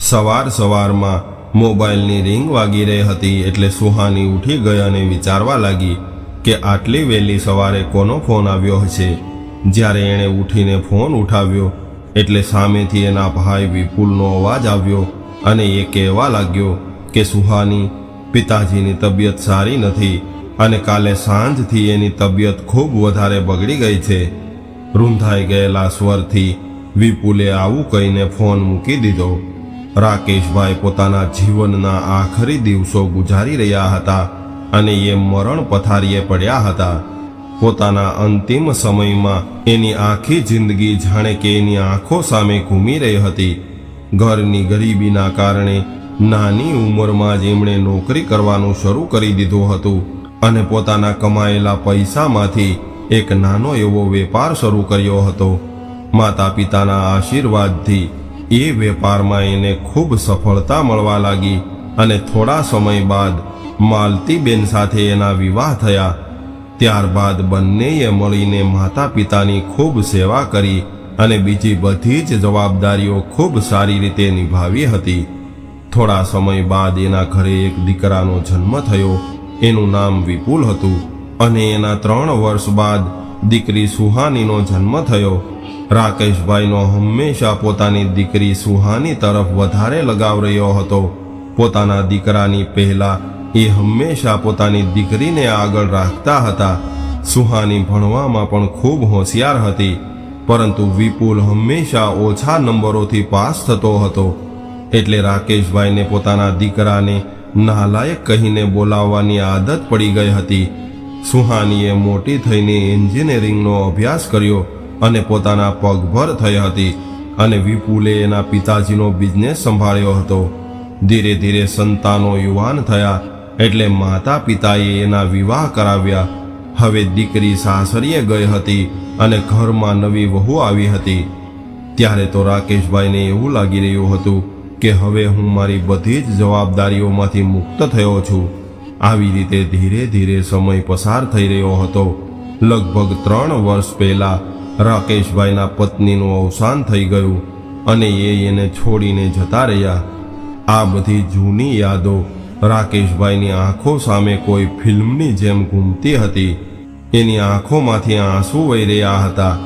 સવાર સવારમાં મોબાઈલની રિંગ વાગી રહી હતી એટલે સુહાની ઉઠી ગઈ અને વિચારવા લાગી કે આટલી વહેલી સવારે કોનો ફોન આવ્યો હશે? જ્યારે એણે ઉઠીને ફોન ઉઠાવ્યો એટલે સામેથી એના ભાઈ વિપુલનો અવાજ આવ્યો અને એ કહેવા લાગ્યો કે, સુહાની, પિતાજીની તબિયત સારી નથી અને કાલે સાંજથી એની તબિયત ખૂબ વધારે બગડી ગઈ છે. રૂંધાઈ ગયેલા સ્વરથી વિપુલે આવું કહીને ફોન મૂકી દીધો. રાકેશભાઈ પોતાના જીવનના આખરી દિવસો ગુજારી રહ્યા હતા અને એ મરણ પથારીએ પડ્યા હતા. પોતાના અંતિમ સમયમાં એની આખી જિંદગી જાણે કે એની આંખો સામે ઘૂમી રહી હતી. ઘરની ગરીબીના કારણે નાની ઉંમરમાં જ એમણે નોકરી કરવાનું શરૂ કરી દીધું હતું અને પોતાના કમાયેલા પૈસામાંથી એક નાનો એવો વેપાર શરૂ કર્યો હતો. માતા પિતાના આશીર્વાદથી એ વેપારમાં એને ખૂબ સફળતા મળવા લાગી અને થોડા સમય બાદ માલતીબેન સાથે એના વિવાહ થયા. ત્યારબાદ બંનેએ મળીને માતા પિતાની ખૂબ સેવા કરી અને બીજી બધી જ જવાબદારીઓ ખૂબ સારી રીતે નિભાવી હતી. થોડા સમય બાદ એના ઘરે એક દીકરાનો જન્મ થયો. એનું નામ વિપુલ હતું અને એના ત્રણ વર્ષ બાદ દીકરી સુહાનીનો જન્મ થયો. રાકેશભાઈનો હંમેશા પોતાની દીકરી સુહાની તરફ વધારે લગાવ રહ્યો હતો. પોતાના દીકરાની પહેલા એ હંમેશા પોતાની દીકરીને આગળ રાખતા હતા. સુહાની ભણવામાં પણ ખૂબ હોશિયાર હતી, પરંતુ વિપુલ હંમેશા ઓછા નંબરોથી પાસ થતો હતો. એટલે રાકેશભાઈને પોતાના દીકરાને નાલાયક કહીને બોલાવવાની આદત પડી ગઈ હતી. સુહાનીએ મોટી થઈને એન્જિનિયરિંગનો અભ્યાસ કર્યો. અને પોતાના પગભર થઈ હતી અને વિપુલે એના પિતાજીનો બિઝનેસ સંભાળ્યો હતો. ધીરે ધીરે સંતાનો યુવાન થયા એટલે માતા પિતાએ એના વિવાહ કરાવ્યા. હવે દીકરી સાસરીએ ગઈ હતી અને ઘરમાં નવી વહુ આવી હતી. ત્યારે તો રાકેશભાઈને એવું લાગી રહ્યું હતું કે હવે હું મારી બધી જ જવાબદારીઓમાંથી મુક્ત થયો છું. આવી રીતે ધીરે ધીરે સમય પસાર થઈ રહ્યો હતો. લગભગ ત્રણ વર્ષ પહેલા રાકેશભાઈના પત્નીનું અવસાન થઈ ગયું અને એ એને છોડીને જતા રહ્યા. આ બધી જૂની યાદો રાકેશભાઈની આંખો સામે કોઈ ફિલ્મની જેમ ઘૂમતી હતી. એની આંખોમાંથી આંસુ વહી રહ્યા હતા.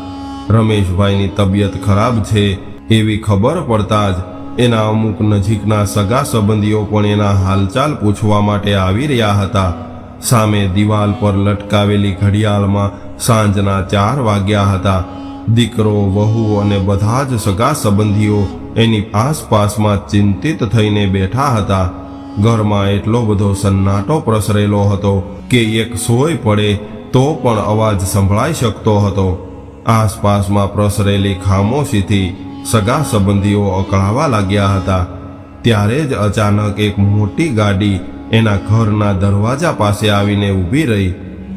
રમેશભાઈની તબિયત ખરાબ છે એવી ખબર પડતા જ એના અમુક નજીકના સગા સંબંધીઓ પણ એના હાલચાલ પૂછવા માટે આવી રહ્યા હતા. સામે દિવાલ પર લટકાવેલી ઘડિયાળમાં સાંજના ચાર વાગ્યા હતા. દીકરો, વહુ અને બધા જ સગા સંબંધીઓ એની આસપાસમાં ચિંતિત થઈને બેઠા હતા. ઘરમાં એટલો બધો સન્નાટો પ્રસરેલો હતો કે એક સોય પડે તો પણ અવાજ સંભળાઈ શકતો હતો. આસપાસમાં પ્રસરેલી ખામોશીથી સગા સંબંધીઓ અકળાવા લાગ્યા હતા. ત્યારે જ અચાનક એક મોટી ગાડી એના ઘરના દરવાજા પાસે આવીને ઊભી રહી.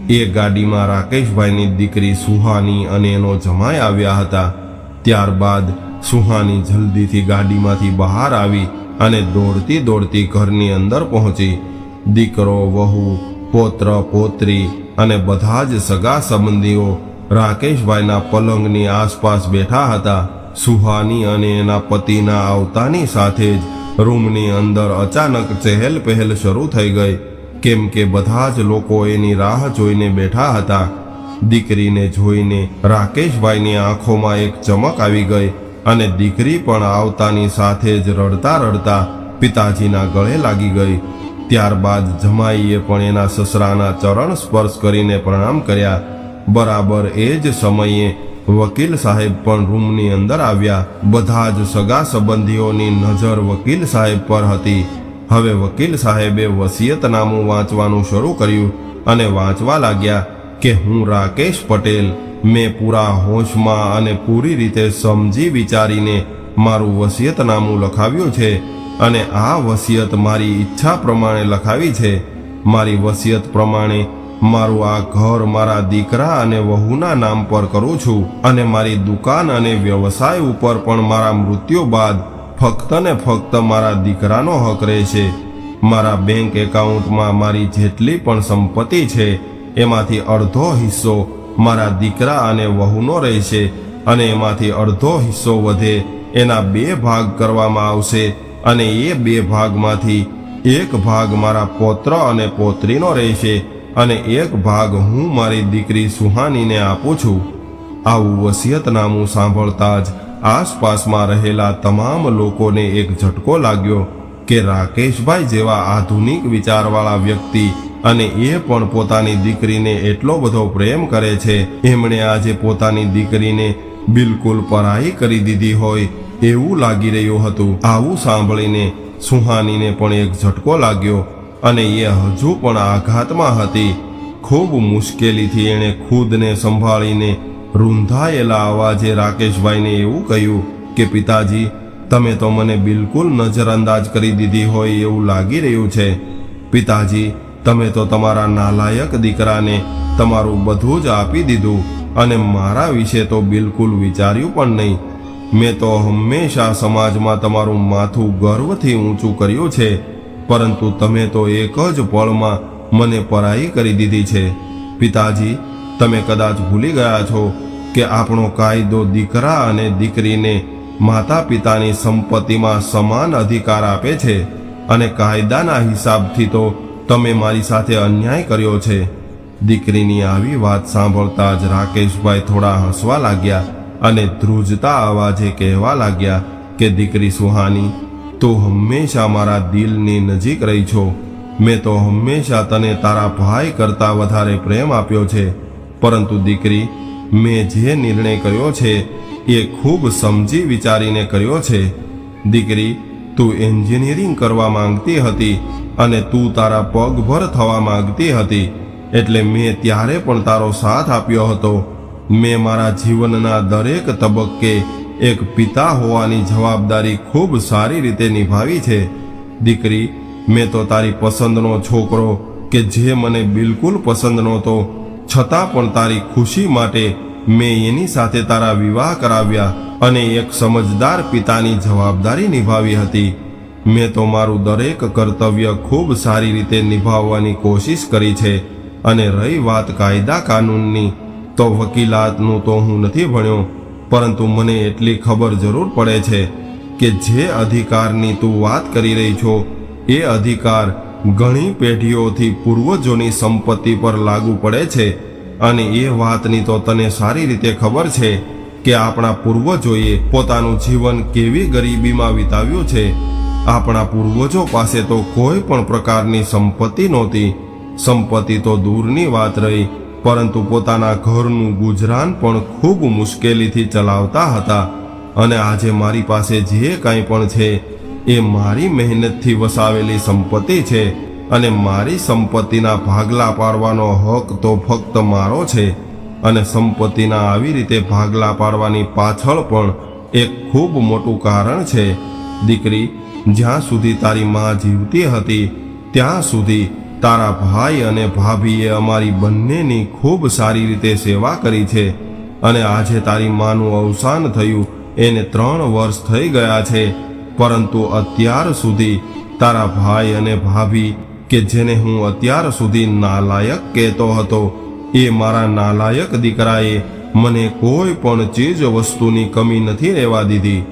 એ ગાડીમાં રાકેશભાઈની દીકરી સુહાની અને એનો જમાઈ આવ્યા હતા. ત્યારબાદ સુહાની જલ્દીથી ગાડીમાંથી બહાર આવી અને દોડતી દોડતી ઘરની અંદર પહોંચી. દીકરો, વહુ, પોત્ર, પોત્રી અને બધા જ સગા સંબંધીઓ રાકેશભાઈના પલંગની આસપાસ બેઠા હતા. સુહાની અને એના પતિના આવતાની સાથે જ રૂમની અંદર અચાનક ચહેલ પહેલ શરૂ થઈ ગઈ. કેમ કે બધા જ લોકો એની રાહ જોઈને બેઠા હતા. દીકરીને જોઈને રાકેશભાઈની આંખોમાં એક ચમક આવી ગઈ અને દીકરી પણ આવતાની સાથે જ રડતા રડતા પિતાજીના ગળે લાગી ગઈ. ત્યારબાદ જમાઈએ પણ એના સસરાના ચરણ સ્પર્શ કરીને પ્રણામ કર્યા. બરાબર એ જ સમયે વકીલ સાહેબ પણ રૂમની અંદર આવ્યા. બધા જ સગા સંબંધીઓની નજર વકીલ સાહેબ પર હતી. હવે વકીલ સાહેબે વસિયતનામું વાંચવાનું શરૂ કર્યું અને વાંચવા લાગ્યા કે હું રાકેશ પટેલ, મેં પૂરા હોશમાં અને પૂરી રીતે સમજી વિચારીને મારું વસિયતનામું લખાવ્યું છે અને આ વસિયત મારી ઈચ્છા પ્રમાણે લખાવી છે. મારી વસિયત પ્રમાણે મારું આ ઘર મારા દીકરા અને વહુના નામ પર કરું છું અને મારી દુકાન અને વ્યવસાય ઉપર પણ મારા મૃત્યુ બાદ ફક્ત ને ફક્ત મારા દીકરાનો હક રહેશે મારા બેંક એકાઉન્ટમાં મારી જેટલી પણ સંપત્તિ છે, એમાંથી અડધો હિસ્સો મારા દીકરા અને વહુનો રહેશે અને એમાંથી અડધો હિસ્સો વધે એના બે ભાગ કરવામાં આવશે અને એ બે ભાગમાંથી એક ભાગ મારા પૌત્ર અને પૌત્રીનો રહેશે અને એક ભાગ હું મારી દીકરી સુહાનીને આપું છું. આવું વસિયતનામું સાંભળતા જ આસપાસમાં રહેલા તમામ લોકોને એક ઝટકો લાગ્યો કે રાકેશભાઈ જેવા આધુનિક વિચારવાળા વ્યક્તિ અને એ પણ પોતાની દીકરીને એટલો બધો પ્રેમ કરે છે. એમણે આજે પોતાની દીકરીને બિલકુલ પરાઈ કરી દીધી હોય એવું લાગી રહ્યું હતું. આવું સાંભળીને સુહાનીને પણ એક ઝટકો લાગ્યો અને એ હજુ પણ આઘાતમાં હતી. ખૂબ મુશ્કેલીથી એણે ખુદને સંભાળીને રૂંધાયેલા અવાજે રાકેશભાઈને એવું કહ્યું કે, પિતાજી, તમે તો મને બિલકુલ નજરઅંદાજ કરી દીધી હોય એવું લાગી રહ્યું છે. પિતાજી, તમે તો તમારા નાલાયક દીકરાને તમારું બધું જ આપી દીધું અને મારા વિશે તો બિલકુલ વિચાર્યું પણ નહીં. મેં તો હંમેશા સમાજમાં તમારું માથું ગર્વથી ઊંચું કર્યું છે, પરંતુ તમે તો એક જ પળમાં મને પરાઈ કરી દીધી છે. પિતાજી, તમે કદાચ ભૂલી ગયા છો કે આપણો કાયદો દીકરા અને દીકરીને માતા પિતાની સંપત્તિમાં સમાન અધિકાર આપે છે અને કાયદાના હિસાબથી તો તમે મારી સાથે અન્યાય કર્યો છે. દીકરીની આવી વાત સાંભળતા જ રાકેશભાઈ થોડા હસવા લાગ્યા અને ધ્રુજતા અવાજે કહેવા લાગ્યા કે, દીકરી સુહાની, તું હંમેશા મારા દિલની નજીક રહી છો. મેં તો હંમેશા તને તારા ભાઈ કરતાં વધારે પ્રેમ આપ્યો છે. પરંતુ દીકરી મેં જે નિર્ણય કર્યો છે, એ ખૂબ સમજી વિચારીને કર્યો છે. દીકરી, તું એન્જિનિયરિંગ કરવા માંગતી હતી અને તું તારા પગભર થવા માંગતી હતી, એટલે મેં ત્યારે પણ તારો સાથ આપ્યો હતો. મેં મારા જીવનના દરેક તબક્કે એક પિતા હોવાની જવાબદારી ખૂબ સારી રીતે નિભાવી છે. દીકરી, મેં તો તારી પસંદનો છોકરો કે જે મને બિલકુલ પસંદ નહોતો છતાં પણ તારી ખુશી માટે મેં એની સાથે તારા વિવાહ કરાવ્યા અને એક સમજદાર પિતાની જવાબદારી નિભાવી હતી. મેં તો મારું દરેક કર્તવ્ય ખૂબ સારી રીતે નિભાવવાની કોશિશ કરી છે અને રહી વાત કાયદા કાનૂનની. તો વકીલાતનું તો હું નથી ભણ્યો, પરંતુ મને એટલી ખબર જરૂર પડે છે કે જે અધિકારની તું વાત કરી રહી છો, એ અધિકાર ઘણી પેઢીઓથી પૂર્વજોની સંપત્તિ પર લાગુ પડે છે અને એ વાતની તો તને સારી રીતે ખબર છે કે આપણા પૂર્વજોએ પોતાનું જીવન કેવી ગરીબીમાં વિતાવ્યું છે. આપણા પૂર્વજો પાસે તો કોઈ પણ પ્રકારની સંપત્તિ નહોતી. સંપત્તિ તો દૂરની વાત રહી, પરંતુ પોતાના ઘરનું ગુજરાન પણ ખૂબ મુશ્કેલીથી ચલાવતા હતા. અને આજે મારી પાસે જે કાંઈ પણ છે એ મારી મહેનતથી વસાવેલી સંપત્તિ છે અને મારી સંપત્તિના ભાગલા પાડવાનો હક તો ફક્ત મારો છે અને સંપત્તિના આવી રીતે ભાગલા પાડવાની પાછળ પણ એક ખૂબ મોટું કારણ છે. દીકરી, જ્યાં સુધી તારી મા જીવતી હતી, ત્યાં સુધી તારા ભાઈ અને ભાભીએ અમારી બંનેની ખૂબ સારી રીતે સેવા કરી છે અને આજે તારી માનું અવસાન થયું. એને ત્રણ વર્ષ થઈ ગયા છે. પરંતુ અત્યાર સુધી તારા ભાઈ અને ભાભી કે જેને હું અત્યાર સુધી નાલાયક કહેતો હતો, એ મારા નાલાયક દીકરાએ મને કોઈ પણ ચીજ વસ્તુની કમી નથી રહેવા દીધી.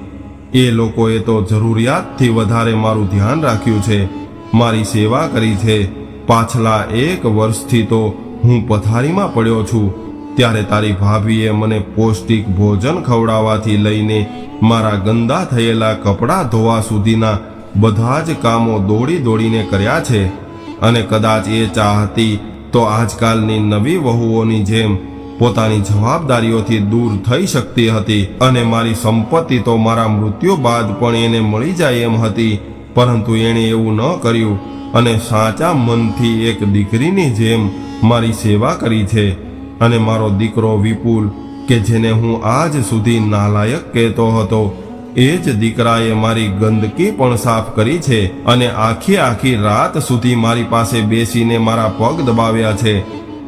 એ લોકોએ તો જરૂરિયાતથી વધારે મારું ધ્યાન રાખ્યું છે, મારી સેવા કરી છે. પાછલા એક વર્ષથી તો હું પથારીમાં પડ્યો છું. ત્યારે તારી ભાભીએ મને પૌષ્ટિક ભોજન ખવડાવવાથી લઈને મારા ગંદા થયેલા કપડાં ધોવા સુધીના બધા જ કામો દોડી દોડીને કર્યા છે. અને કદાચ એ ચાહતી તો આજકાલની નવી વહુઓની જેમ પોતાની જવાબદારીઓથી દૂર થઈ શકતી હતી અને મારી સંપત્તિ તો મારા મૃત્યુ બાદ પણ એને મળી જાય એમ હતી. પરંતુ એણે એવું ન કર્યું અને સાચા મનથી એક દીકરીની જેમ મારી સેવા કરી છે. અને મારો દીકરો વિપુલ, કે જેને હું આજ સુધી નાલાયક કહેતો હતો, એ જ દીકરાએ મારી ગંદકી પણ સાફ કરી છે અને આખી આખી રાત સુધી મારી પાસે બેસીને મારા પગ દબાવ્યા છે.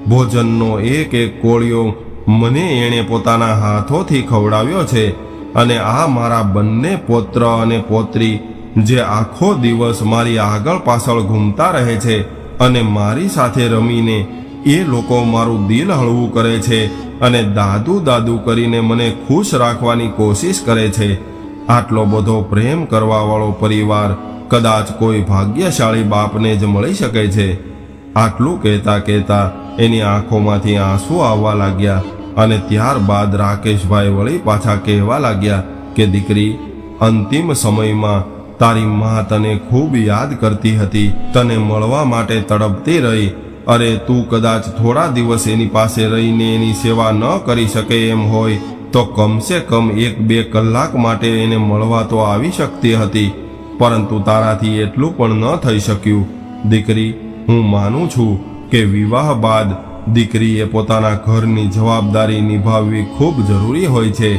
ભોજનનો એક એક કોળિયો મને એણે પોતાના હાથોથી ખવડાવ્યો છે અને આ મારા બંને પોત્ર અને પોત્રી, જે આખો દિવસ મારી આગળ પાછળ ઘૂમતા રહે છે અને મારી સાથે રમીને એ લોકો મારું દિલ હળવું કરે છે અને દાદુ દાદુ કરીને મને ખુશ રાખવાની કોશિશ કરે છે. આટલો બધો પ્રેમ કરવાવાળો પરિવાર કદાચ કોઈ ભાગ્યશાળી બાપને જ મળી શકે છે. આટલું કહેતા કહેતા એની આંખોમાંથી આંસુ આવવા લાગ્યા અને ત્યારબાદ રાકેશભાઈ વળી પાછા કહેવા લાગ્યા કે, દીકરી, અંતિમ સમયમાં તારી મા તને ખૂબ યાદ કરતી હતી. તને મળવા માટે તડપતી રહી. અરે તું કદાચ થોડા દિવસ એની પાસે રહીને એની સેવા ન કરી શકે એમ હોય, તો કમસે કમ એક બે કલાક માટે એને મળવા તો આવી શકતી હતી, પરંતુ તારાથી એટલું પણ ન થઈ શક્યું. દીકરી, હું માનું છું કે વિવાહ બાદ દીકરીએ પોતાના ઘરની જવાબદારી નિભાવવી ખૂબ જરૂરી હોય છે,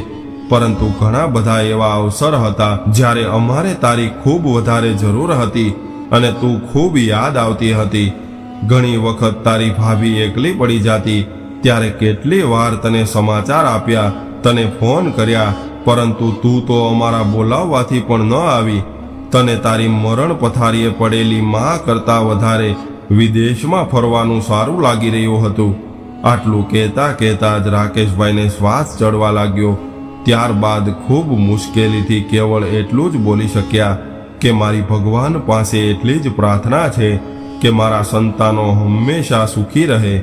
પરંતુ ઘણા બધા એવા અવસર હતા જ્યારે અમારે તારી ખૂબ વધારે જરૂર હતી અને તું ખૂબ યાદ આવતી હતી. ઘણી વખત તારી ભાભી એકલી પડી જાતી. ત્યારે કેટલી વાર તને સમાચાર આપ્યા, તને ફોન કર્યા, પરંતુ તું તો અમારા બોલાવવાથી પણ ન આવી. તને તારી મરણ પથારીએ પડેલી મા કરતાં વધારે વિદેશમાં ફરવાનું સારું લાગી રહ્યું હતું. આટલું કહેતા કહેતા જ રાકેશભાઈને શ્વાસ ચડવા લાગ્યો. ત્યારબાદ ખૂબ મુશ્કેલીથી કેવળ એટલું જ બોલી શક્યા કે મારી ભગવાન પાસે એટલી જ પ્રાર્થના છે કે મારા સંતાનો હંમેશા સુખી રહે,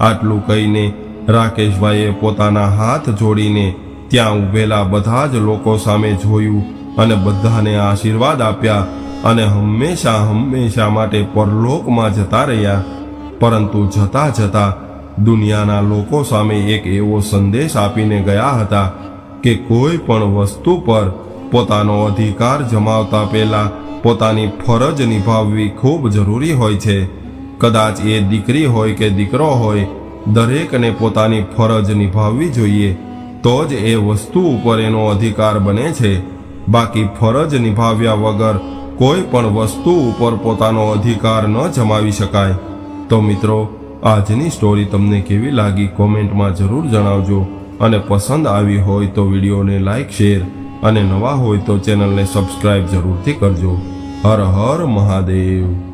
આટલું કહીને રાકેશભાઈએ પોતાના હાથ જોડીને ત્યાં ઊભેલા બધા જ લોકો સામે જોયું અને બધાને આશીર્વાદ આપ્યા અને હંમેશા હંમેશા માટે પરલોકમાં જતા રહ્યા. પરંતુ જતા જતા દુનિયાના લોકો સામે એક એવો સંદેશ આપીને ગયા હતા કે કોઈ પણ વસ્તુ પર પોતાનો અધિકાર જમાવતા પહેલા પોતાની ફરજ નિભાવવી ખૂબ જરૂરી હોય છે. કદાચ એ દીકરી હોય કે દીકરો હોય, દરેકને પોતાની ફરજ નિભાવવી જોઈએ, તો જ એ વસ્તુ ઉપર એનો અધિકાર બને છે. બાકી ફરજ નિભાવ્યા વગર કોઈ પણ વસ્તુ ઉપર પોતાનો અધિકાર ન જમાવી શકાય. તો મિત્રો, આજની સ્ટોરી તમને કેવી લાગી કોમેન્ટમાં જરૂર જણાવજો. અને પસંદ આવી હોય તો વિડીયોને લાઈક શેર અને નવા હોય તો ચેનલને સબસ્ક્રાઈબ જરૂરથી કરજો. હર હર મહાદેવ.